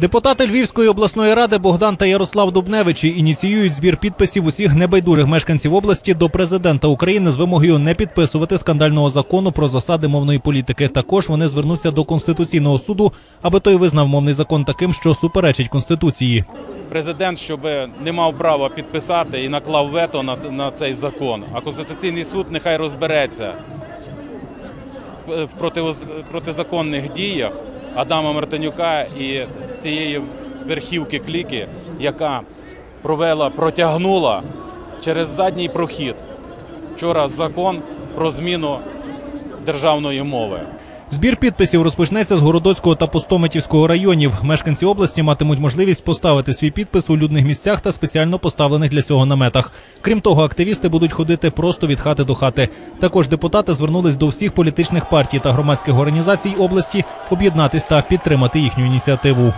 Депутати Львівської обласної ради Богдан та Ярослав Дубневичі ініціюють збір підписів усіх небайдужих мешканців області до президента України з вимогою не підписувати скандального закону про засади мовної політики. Також вони звернуться до конституційного суду, аби той визнав мовний закон таким, що суперечить конституції. Президент, щоб не мав права підписати і наклав вето на, на цей закон. А Конституційний суд нехай розбереться в протизаконних діях Адама Мартинюка і цієї верхівки кліки, яка провела, протягнула через задній прохід вчора закон про зміну державної мови. Збір підписів розпочнеться з Городоцького та Постометівського районів. Мешканці області матимуть можливість поставити свій підпис у людних місцях та спеціально поставлених для цього наметах. Крім того, активісти будуть ходити просто від хати до хати. Також депутати звернулись до всіх політичних партій та громадських організацій області об'єднатись та підтримати їхню ініціативу.